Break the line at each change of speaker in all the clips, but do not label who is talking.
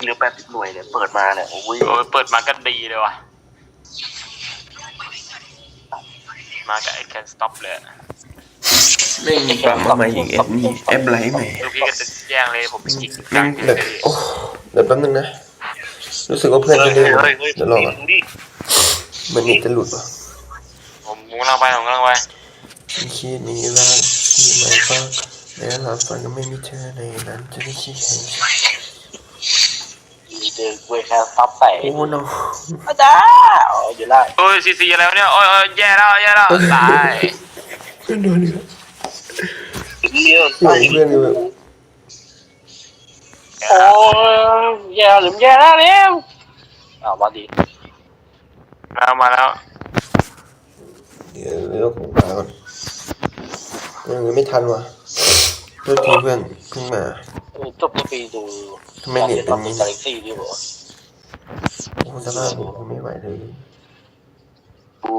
เหลือแปดสิบหน่วยเนี่ยเปิดมาเนี่ยโอ้ย
โอ้ยเปิดมาก็ดีเลยว่ะ มากับไอ้แคนสต็อปเลยอะ
แม่งปรับมาใหม่อีกแอปนี่แอปไลท์ใหม่
คือพี่ก็จะแย่งเลยผมจริงจั
แม่
งเล
แบบ
ย
โอ้เดี๋ยวแป๊บนึงนะ รู้สึกว่าเพื่อนจะ
เฮ้
เล่น
เดี๋
ยวรอก่อน
ดูดิ
มันเน็ตจะหลุดว่ะ
ผมกำลังไปผมกำลังไป
คิดนี้ว่าที่ไม่ฟังแล้วหลับฝันก็ไม่มีเธอในนั้นจะได้คิดให้ฉัน
มี เจอเวแค่ซับใส่
โอ้โน
อาจารย์อ๋ออยู่ล่าง
โอ้ยซีซีอะไรวะเนี่ยโอ้ยโอ้ยแย่แล้วแย่แล้วตาย
เพื่อนโดนอีกแล้ว
เยอะ
เพื่อนเพื่อนก็แบบ
โอ้ยแย่หรือแย่แล้วแล้วอ้าวมาดี
แล้วมาแล้ว
เดี๋ยวเลือกของปลาก่อนยังไม่ทันว่ะ เพื่อนทีเพื่อนเพิ่งมา
เออจบที่ปีดู
ทำไมเน็ตเป็น
ทำ
นี้
กาแล็กซี่ดีกว่า
โอ้สภาพผมไม่ไหวเลย
ดู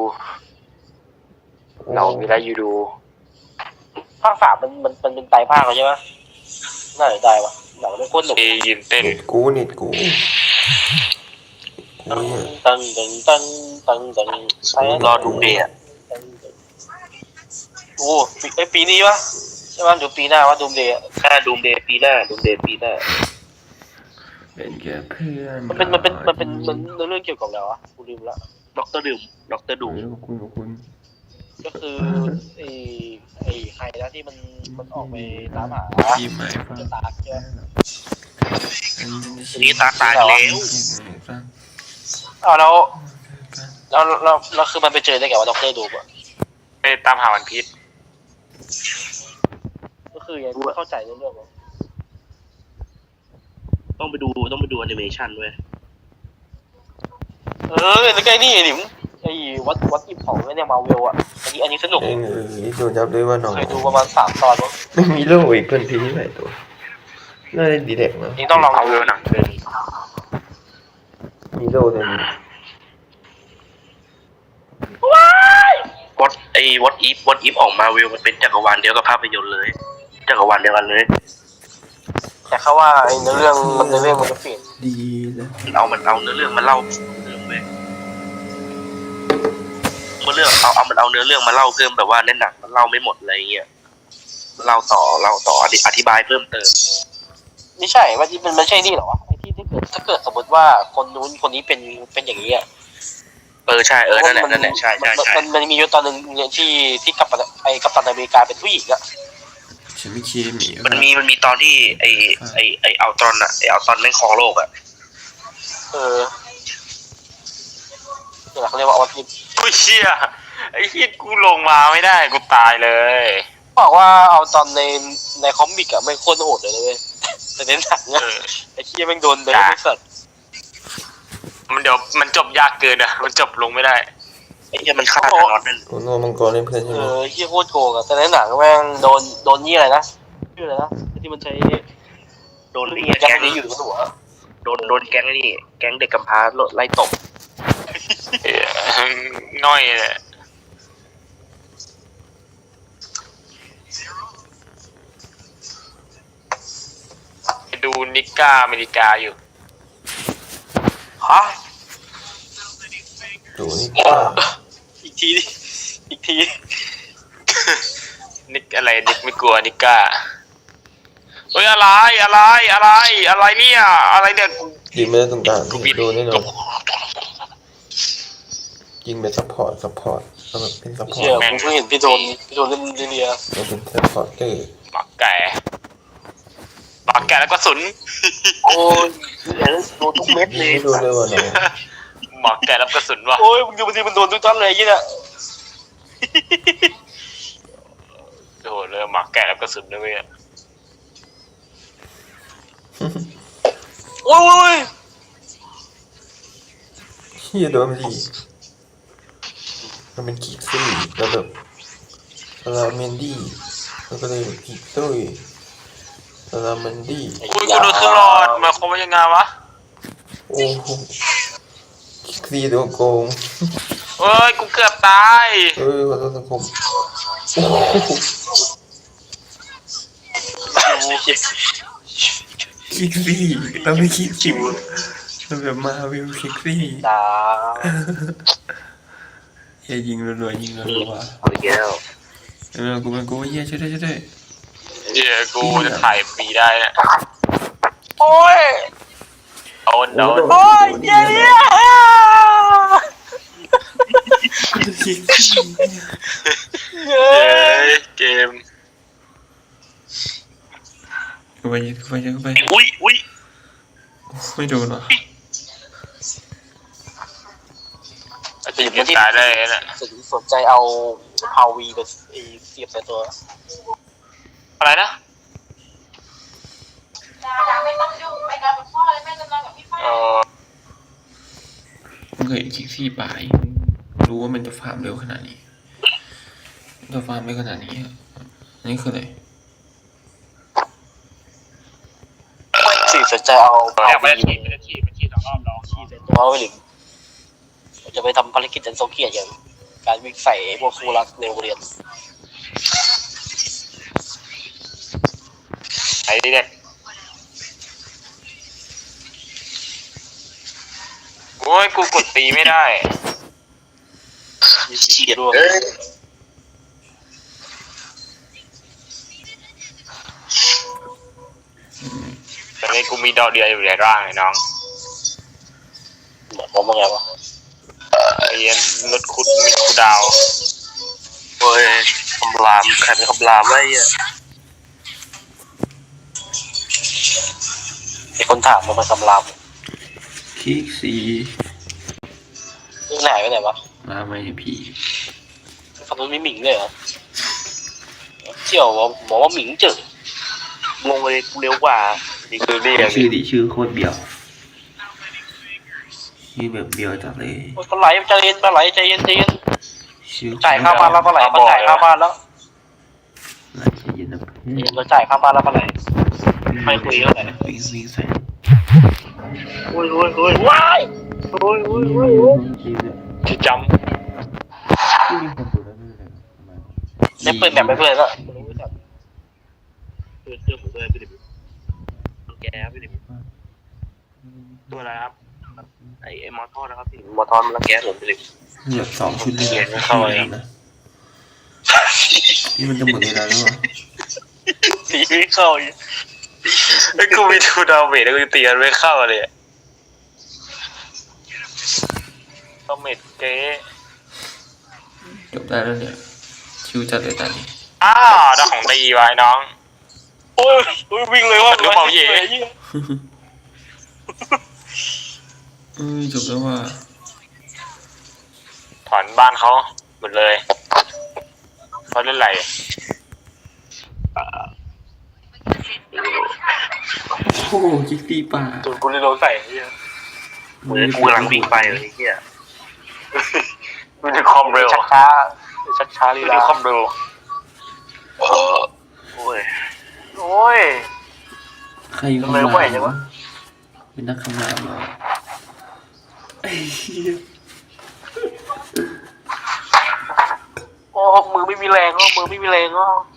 เรามีอะไรอยู่ดู
ภาคสามมันมันมันเป็นไตรภาคแล้วใช่ไหมน่าจะได้ปะหนังไม่โคตรหนุก
มียืนเต้น
เน็ตกูเน็ตกูกูเนี่ย
ตังตังตังตังตัง
รอดูเดย์อะ
โอ้ปีไอยปีนี้ปะใช่ไหมเดี๋ยวปีหน้าว่าดูมเดย์แค่ดูมเดย์ปีหน้าดูมเดย์ปีหน้า
เป็นแค่เพื่อน
มันเป็นมันเป็นมันเป็นมันเรื่องเกี่ยวกับอะไรวะกูลืมละด็อกเตอร์ดื่มด็อกเตอร์ดู
ขอบคุณขอบคุณ
ก็คือไอ้ไอ้ใครนะที่มันมันออกไปตามหา
ทีมใหม่ฟัง
จะตากใช่ไหม
นี่ตาตายแล้ว
อ้าวแล้วแล้วแล้วแล้วคือมันไปเจอได้ไงว่าด็อกเตอร์ดูอะ
ไปตามหาวันพีช
ก็ คือยังไม่เข้าใจในเรื่องวะ
ต้องไปดูต้องไปดูแอนิเมชันด้วย
เออแล้วก็ไอ้นี่ไอ้หนิมไอ้วัดวัดอิบของเนี่ยมาเวลอะอันนี้อันนี้สนุก
เองเออโดนจับด้วยว่าน้อง
เคยดูประมาณสามตอนมั้ง
ไม่มีโลอีกเพื่อนทีนี้หลายตัวน่าจะดีเด็กนะ
เองต้องลอง
เอา
ดู
เร็วหนังเดิน
มีโลตัวนี้
วอตไอ้วอตอีฟวอตอีฟออกมาเวลมันเป็นจักรวาลเดียวกับภาพยนตร์เลย จักรวาลเดียวกันเลย
แต่เขาว่าไอ้เนื้อเรื่องมันเนื้อเรื่องมันจะเปลี่ยน
ดีแล้ว
มันเอามันเอาเนื้อเรื่องมาเล่าเรื่องเว้ยเมื่อเรื่องเอาเอามันเอาเนื้อเรื่องมาเล่าเพิ่มแบบว่าในหนังมันเล่าไม่หมดอะไรเงี้ยเล่าต่อเล่าต่ออธิอธิบายเพิ่มเติม
ไม่ใช่ว่าที่มันไม่ใช่นี่หรอวะไอ้ที่ถ้าเกิดถ้าเกิดสมมติว่าคนนู้นคนนี้เป็นเป็นอย่างนี้อะ
เออใช่เออนั่นแหละนั่นแหละใช่ใช่
มัน
ใช่
มันมันมีอยู่ตอนหนึ่งเนี่ยที่ที่กัปตันไอ้กัปตันอเมริกาเป็นผู้หญิงอะ
ฉันไม่คิดหมี
มันมีมันมีตอนที่ไอ้ไอ้ไอ้เอาตอนอะไอ้เอาตอนแม่งครองโลกอะ
เออนี่แหละเขาเรียกว่าออทิส
ผู้เชี่ยไอ้ที่กูลงมาไม่ได้กูตายเลย
บอกว่าเอาตอนในในคอมิกอะไม่งโคตรโหดเลยนะเว้ยแต่ในหนัง
เอ
อะ
อ
ไอ้เคียแม่งโดนเดิน
จ้ะ
ไอ้สัตว์
มันเดี๋ยวมันจบยากเกินอะมันจบลงไม่ได้
ไอ้ เหี้ยมันฆ่าธานอสนั่น
โอ้โนมังกรเล่นเพื่อน
เอ
ใช่ไหม
อเคียโคตรโกงอะแต่ในหนังแม่งโดนโดนนี่อะไรนะชื่ออะไรนะที่มันใช้
โดนไอ้
แก๊
แก๊
ง
ง
นี้อยู่บนหัว
โดนโดนแก๊งไอ้นี่แก๊งเด็กกำพร้าไล่ตบ
เออน้อยเลยไปดูนิก้าอเมริกาอยู่
ฮะ
ดูนี่ก็
อีก ทีดิอีกที
นิกอะไรนิกไม่กลัวนิก้าเฮ้ยอะไรอะไรอะไร อะไรเนี่ยอะไรเนี่ย
ยิงไม่ได้ตรงกลางโดนแน่นอนยิงเป็นซัพพอร์ตซัพพอร์ตเอาแบบเป็นซัพพอ
เชี่ย
ร์ต
ผมเพิ่งเห็นพี่โดนพี่โดนเล่นเรีย
เราเป็นซัพพอร์ตเตอร์
หมักแก่หมักแก่แล้วก็สุน
โอ้ย
โดนทุกเม็ดเลย
ไม่โดนเลยว่ะน้อง
หมักแก่แล้วก็สุนว่ะ
โอ้ยมึงดูมันดิมันโดนทุกท่อนเลยยี่น่ะ
โดนเลยหมักแก่แล้วก็สุนด้วยเว้ย
โอ้ย
เฮียโดนมันดีมันเป็นกิกซี่แล้วแบบสลาเมนดี้แล้วก็เลยกิกตุ้ยสลาเมนดี้
คุยกูโดนเครื่องรอดหมายความว่ายังไงวะ
โอ้โห กิกซี่ตัวโกง
เอ้ย กูเกือบตาย
เอ้ยขอโทษสังคมโอ้โหคิกซี่เราไม่คิดคิวเราแบบมาวิวคิกซี่
ดา
เฮียยิงรัวๆยิงรัวๆว่ะ
เอาอีกแล้ว
เออกูเป็นกูเฮียช่วยด้วยช่วยด้วย
เดี๋ยวกูจะถ่ายฟรีได้นะ
โอ้ย
โดนโดน
โอ้ยเย้เนี่ย
คิกซี่
เย้
เย้เกม
กูไปยิงกูไปยิงกูไป
อุ้ยอุ้ย
ไม่โดนว่ะ
อาจจะยิงตายได้นะ
สนใจเอาพาวีไปเสียบใส่ตัว
อะไรนะ
ไม่ต้องยุ่งไปกับพ่อเลยแม่จะนอนกับพี่ฝ้าย
เออ
มึงเคยเห็นคิกซี่ป่ายรู้ว่ามันจะฟาร์มเร็วขนาดนี้มันจะฟาร์มไม่ขนาดนี้อะอันนี่คืออะไร
สิสนใจเอาพา
ยังไม่
วี
ได้ฉีดไม่ได้ฉีดไม่ฉีดสองรอบแล้ว
ขี่ใส่ตัวไว้หรือจะไปทำภารกิจอันทรงเกียรติอย่างการวิ่งใส่พวกคู่รักในโรงเรียน
ไอ้เด็ก โอ้ยกูกดตีไม่ได้
มีเชียร์ด้วย
เอ้ย
ตอนนี้กูมีดอกเดียวอยู่ในร่างไอ้น้อง
เหมือนผมว่าไงวะ
ไอ้เหี้ย็นรถคุดมีคูดาว
โอ้ยคำรามใครเป็นคำรามไว้อะ
มีคนถามมามาสำราม
คิกซี่
นี่ไหนไปไหนวะ
มาไหมผี
ฝั่งนู้นมีหมิงด้วยเหรอเจียวบอกบอกว่าหมิงเจอง
งเลยกูเร็วกว่าดี
คือเรียก
ชื่อดิชื่อโคตรเบียวชื่อแบบเบียวจัดเลย
โอ้ยปลาไหลใจเย็นปลาไหลใจเย็นใจเย็น
ชื่อ
จ่ายค่าบ้านแล้วปลาไหลเขาจ่ายค่าบ้านแล้ว
น่าจะเย็นนะ
เย็นเราจ่ายค่าบ้านแล้วปลาไหลไม่คุยเท่าไหร่
วิ่งวิ่งใส่
โอ้ยโอ้ยโอ้ยว้ายโอ้ยโอ้ยโอ้ยโอ้ย
จริงเลย
ที่จ
ที่มีคนดูแล้วนี่เลยประมาณ
ได้เปิดแบบไม่เปิดแล้ว
เพื่อนเพื่อนผมด้วยพี่ดิบแกพี่ดิบำ
ตัวอะไรครับ
ไอ้ไอ้มอทอดนะครับพี่มอทอดมันรังแกผมพี่ดิบ
เหลือสองชุดเลย
เย็นไม่เข้าเลย
นะนี่มันจะหมดเวลาแล้วอะ
สีไม่เข้าอีก
ไอ้กูมีทูดาวเมทแล้วกูตีกันไม่เข้าเลยอะดาวเมทเก๊
จบได้แล้วเนี่ยชิวจัดเลยตอนนี้
อ้าวได้ของดีไว้น้อง
โอ้ยโอ้ยวิ่งเลยว่า
รู้เปล่าเย่
เอ้ยจบแล้วว่า
ถอนบ้านเขาหมดเลยเขาเล่นอะไร
โอ้โหคิกซี่ป่า
จุดกูเลยโดนใส่เนี่ย
เหมือนกูกำลังวิ่งไปเลยไอ้เฮีย
ดูในความเร็ว
ชักช้าชักช้าลี
ดูใน
ลา
ความเร็ว
เออโอ้ย
โอ้ย
ใคร
ทำไมไหวจังวะ
เป็นนักคำนามเหรอไอ้เหี้ย
โอ้มือไม่มีแรงก็มือไม่มีแรงก็
นูบเนี่ย
คำรามได้ไงวะ
เดี๋ยวต้องขิงอีกอีกสักเกมสองเกมแบบกูก็ไปแล้วไม่ไหวแล้วกูง่วงว่ะ
ชีชีบีร่างชีไหนฟ้า
โอ้โ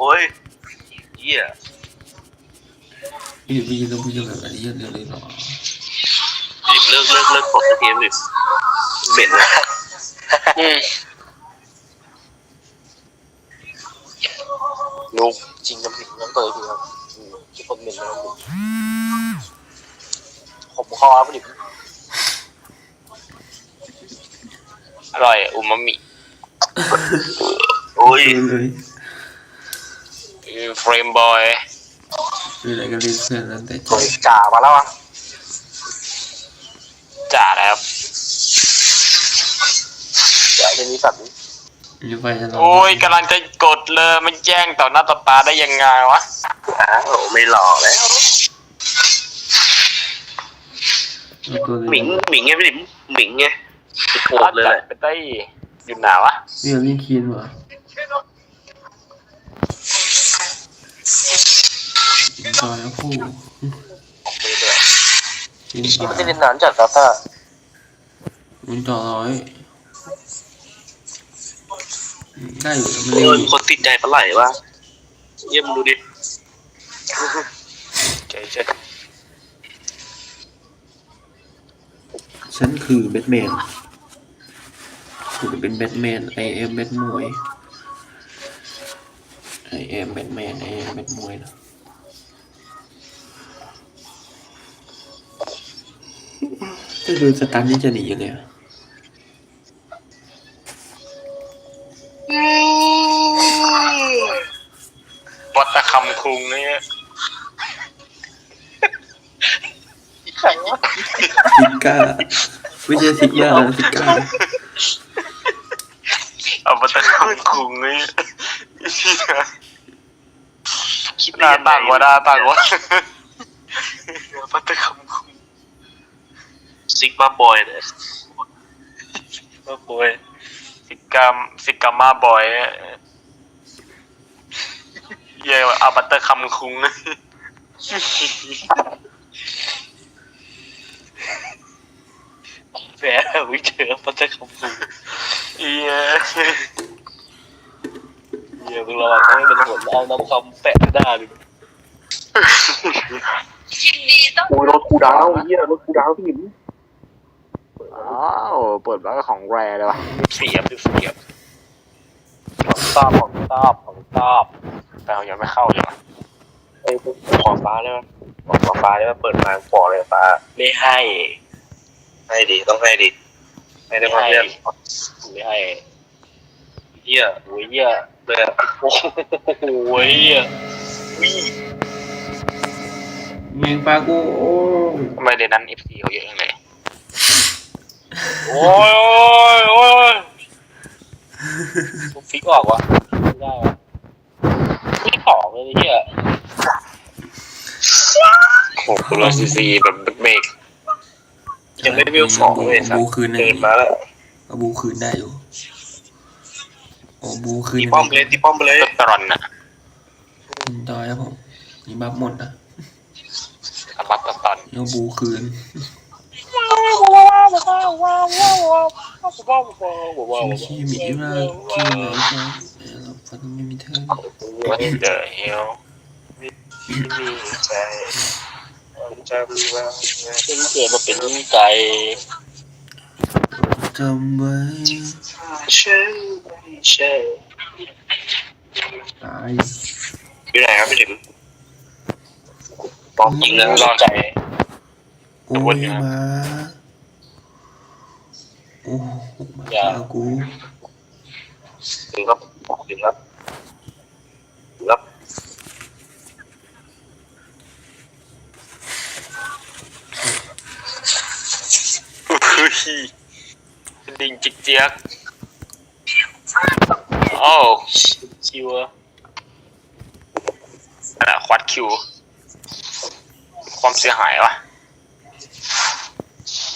อ้ยเฮีย
พี่พี่ต้องพูดแบบอันนี้เยอะเลยเหรอ
พี่ดิบเลิกเลิกเลิกกดสักเกมดิบ
คอครับพี่
อร่อยอูมามิ
โอ้ย
เลย
เฟรมบอย
คืออะไรก็เรียกเพื่อนนั้นแต่
ตัวจ่ามาแล้วอะ
จ่าแล้ว
จ่าเป็นนิสัน
อยู่ไปจะ
โอ้ยกำลังจะกดเลยมันแย่งต่อหน้าต่อตาได้ยังไงวะ
อ้าวไม่หล่อแล้ว หมิงหมิงไงพี่หลิมหมิงไงปวดเลยแเป็
นไต้ยู่หนาวะ
เรียลลี่คีนเหรอสิงโตแล้วคู่มีด้ว
ย
สิงโต
ไม่ได้นานจัดครับถ้า
สิงโตร้อยได้อยู่มันว
เอ
อ
อยู่คนติดใจปลาไหลวะเยี่ยมดูดิ
ใจเช็ด
ฉันคือแบทแมนคุณเป็นแบทแมนไอเอ็มแบทมวยไอเอ็มแบทแมนไอเอ็มแบทมวยนะถ้าโดนสตันนี่จะหนียังไงอะ
วัดตะคำคุงเนี่ย
ซิก้า ไม่ใช่ซิก้านะซิก้า
เอาวัดตะคำคุงเนี่ยหน้าต่างกว่าหน้าต่างกว่าวัดตะคำคุง
ซิกมาบอยเนี่ย
โอ้โหยสิกามสิกามาบอยเย่อาบัตเตอร์คำคุง
แหมวิเจอปัจจัยคำพูด
เอีย
เดี๋ยวมึงระวังให้เป็นผลเอาน้ำคำแปะหน้าดิ
ยินดีต้อง
โอ้ยรถกูดาวเยี่ยรถกูดาวพี่หนิม
อ้าวเปิดบ้านของแรเลยวะ
เสียบเสียบ
ของตาบของตาบของตาบ
แต่เรายังไม่เข้าเลยวะ
ไอ้ยขอฟ้าได้ไหมขอขอฟ้าได้ไหมเปิดมาขอเลยฟ้า
ไม่ให้
ให้ดีต้องให้ดีให้ได้
ไม่
มา
ให้
เพื่อน
ไม่ให้
เยี่ย
โอ้ยเหี้ย
เลยอะ
โอ้โหเหี้ย
วิ่ง
แมงปลากูโอ้
ทำไมเดยวนั้นเอฟซีเขาเยอะจังเลย
โอ้ยโอ้ยโอ้ยฟิกออกวะไม่ได้วะไม่ของเลยเหี้ย
โอ้โหคุณร้อยซีซีแบบเบรก
ยังไม่ได้วิวสองเลยสัต
บู
ว์
คืนได้
เดินมาแล้ว
เอาบูคืนได้อยู่โอ้บูคืน
ตีป้อมไปเลยตีป้อมไปเลย
รถตรอนน่ะ
ต่อยครับผมนี่บัฟหมดนะ
อาบัตตะตอน
แล้วบูคืนขี้หมีมากขี้ไหนครับเราฟันไม่มีเธอ
วัดเดอเฮล
ที่มีใจ จำไว่า
เป็นเกิดมาเป็นไก่
จำไว้
ฉันไม่ใช่
ตาย
อยู่ไหนครับพี่ถึงปอมยิงแล้ว
รอใจ
โอ้ยมาโอ้มาฆ่ากู
ถึงครับถึงครับถึงครับ
เฮ้ยลิงจิกเจี๊ยกโอ้
ชิวอะ
ขนาดควัดคิว ความเสียหายวะ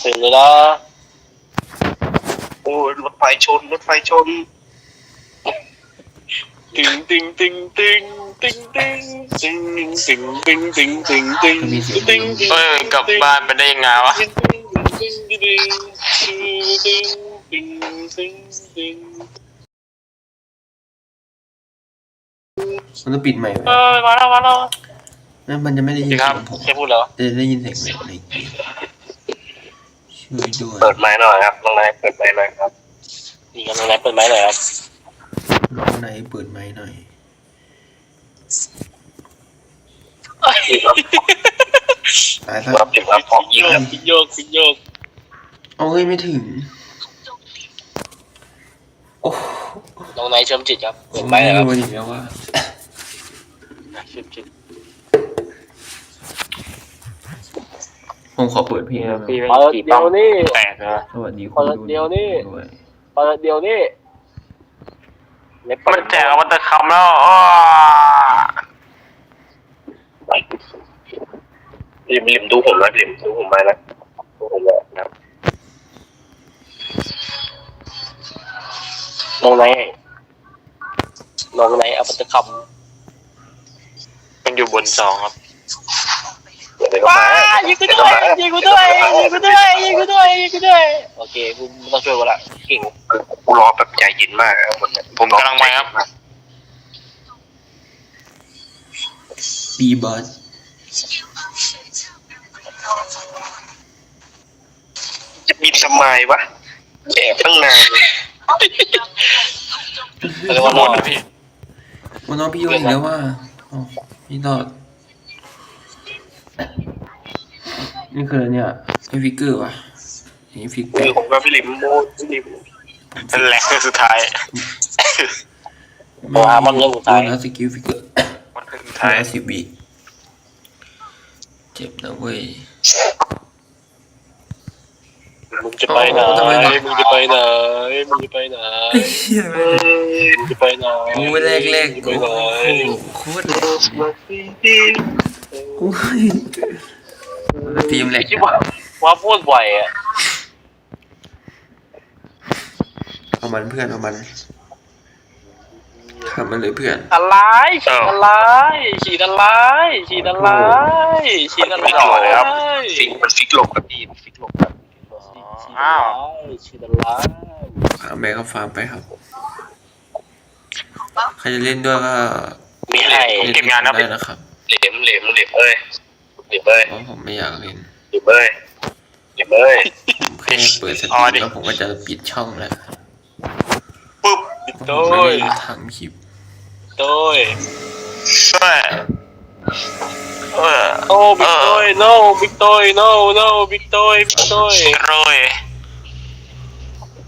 ถึงเลยนะ
โอ้ยรถไฟชน รถไฟชน
ตึงตึงตึงตึงตึงตึงตึงตึงตึงตึงตึงตึง
ก็มีเสียง
ตึง
เฮ้ยกลับบ้านไปได้ยังไงวะ
ตึงตึงตึงตึงตึงตึงตึงตึง
มันต้องปิดใหม่ไหม
เออมาแล้วมาแล้ว
นั่นมันจะไม่ได้ยิน
จริงค
เสี
รั
ย
บ
งผม
แค่พูดแล้ว
จะได้ยินเสียงแบบในเกมช่วยด้วย
เปิดไม้หน่อยครับน้องนายเปิดไม้หน่อยครับ
นี่กันอะไรเปิดไหมหน่อยครับ
น้องไหนเปิดไม้หน่อย
นี่ครับ
ตายซะ
รับถึงครับพร้อมยิง
โย
ครับ
กโยกโยก
เอาเฮ้ยไม่ถึง โอ้
น้องไนท์เชื่อมจิตครับเปิดไหม
ไม่
ครั
รู้
บ
อีกแล้วว่า
เชื่อมจิต
ผมขอเปิดเพลงได้ไหม
พี่
เปิดเดี๋ยวนี้
แตกนะ
สวัสดีคุณ
เปิดเดี๋ยวนี้
ด้วย
เปิดเดี๋ยวนี้เล็บ
มันแจกอาวัตคำแล้วอ้อ
ริมริมดูผมนะริมดูผมไปนะดูผมเลยนะครับ
น้องไนน้องไหนเอาปัตตะค
มันอยู่บนสองครับ
ว้ามา
ยิงกูด้วยยิงกูด้วยยิงกูด้วยยิงกูด้วยยิงกูด้วยโอเคกูไม่ต้องช่วยกูละเก่ง
กูรอแบบใจเย็นมากคนเนี้ย
ผมกำลังไปครับ
บีบอส
จะบินทำไมวะแอบตั้งนานเลย
เรียกว่า
ห
ห
ม
ม
ด
ด
นะพี่
วันน้องพี่โยนอีกแล้วว่าอ๋อพี่ตอดนี่คืออะไรเนี่ยไอฟิกเกอร์วะนี่ฟิกเกอ
คือ
ร์
ผมก็พี่ลิมโมพี่ลิม
เป็นแหลกสุดท้าย
โอ้อามันเรื่องสุดท้าย
โนะสกิลฟิกเกอร์
มันคือสุด
ท้า
ท้าย
ยสิบวิเจ็บนะเว้ย
มึงจะไปไหน
โอ้ทำไมวะ
มึงจะไปไหน มึงจะไปไหน มึงจะไปไหน
โอ้ยแรกแรก
มึง
โอ้
จะไปไหน
โหโคตรแรกโอ้ยทีมแรก
คิดว่าว่าพูดบ่อยอะ
เอามันเพื่อนเอามัน ทำมันเลยเพื่อน
อะไรฉีดอะไรฉีดอะไรฉีดอะไรฉีดอะไร
ฟิกมันฟิกลงกับพี่ฟิกลงกับ
อ้าว
ฉีดอะไร
เอาแม่เขาฟาร์มไปครับใครจะเล่นด้วยก็
มีให้
ล่น
เก็บงานครับ
ได้นะครับ
เหลมเหลมเหลมเอ้ยเหลมเอ้ย
เพราะผมไม่อยากเล่น
เหลมเอ้ยเหลมเอ้ย
ผมแค่เปิดสต
อ๋
รี
อ
ม
ดิ
แล้วผมก็จะปิดช่องแล้ว
ปุ๊บ
เพราะ
โด
ผมไม่
ย
ได้ทำคลิป
โดย
เออเออ
โอ้บิ๊กโดย no บิ๊กโดย no no บิ๊กโดยบิ๊กโดย
โรย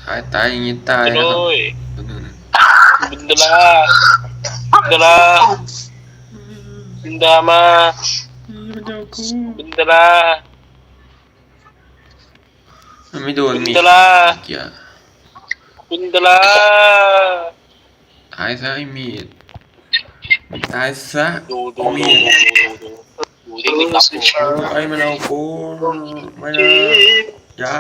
ตายตายอย่างนี้ตาย
โด
นะครับ
ย
นู่นๆ
บินดาราบินดาราบินดามาบินดารา
มันไม่โดน
บิน
มี
ดารา
เกียร์
บินดารา
ตายซะไอ้มีดตายซะ
ดูดูดูดูดูดูเทคนิครับดู
ไอ้มันเอากูไม่นะอยา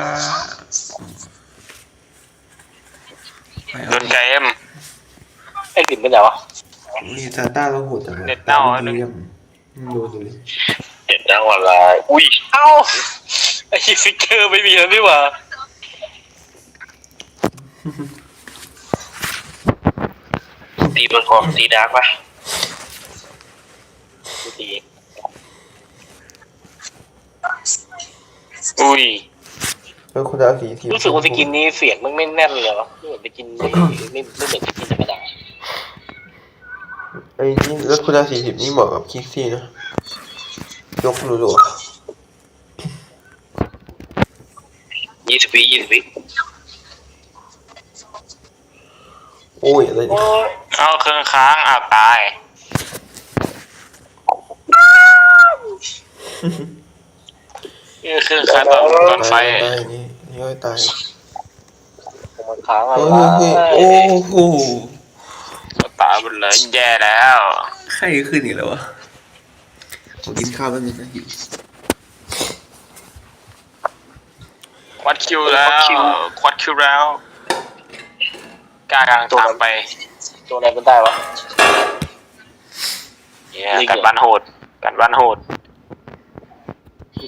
ไม่
โด
เอา
นใจเอ็ม
ไอ้ดิ่มเป็นไงวะ
นี่ซาต้าเราโหดจัง
เน็ตเน่าอะ
เยี่ยมดูดูดิ
เห็นจังหวะไรอุ้ย
เอ้าไอ้ฟิกเกอร์ไม่มีแล้วนี่หว่า
ตีมันคอมตีดาร์กปะ
ดูดี
อุ้ย
แล้วคุณดาวสีที
รู้สึกว่าสกินนี้เสียงมันไม่แน่นเลยเหรอไม่เหมือนสกินไม่ไม่ไม่เหมือนสกินธรรมดา
ไอ้นี่แล้วคุณดาวสีสิบนี่เหมาะกับคิกซี่นะยกรัว
ยี่สิบวิยี่สิบวิ
ๆโอ้ยอะไรเนี่ย
เอาเครื่องค้างอ่าวตาย นี่คือเครื่องค้างตอนตอนไฟ
ตายตายนี่นี่ก็ตาย
มันค้างอะ
เฮ้
ไร
ยเฮ้ยโอ้โห
ตายหมดเลยแย่แล้ว
ไข้ขึ้นอีกแล้ววะผมกินข้าวแป๊บนึงนะหิว
วัดคิวแล้ว ควัดคิวแล้ว กล้ากำลังตามไป
ตัวอะไรมันได้วะ
เนี่ยกันบ้านโหดกันบ้านโหด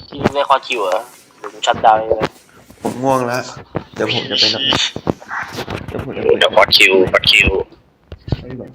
ที่ได้คอคิวเหรอหรือชัดดาวน์เลย
ผมง่วงแล้ว เดี๋ยวผมจะไปนอนเดี๋ยวผมจะไป
เดี๋ยวพอดคิวพอดคิว
ไปก่อน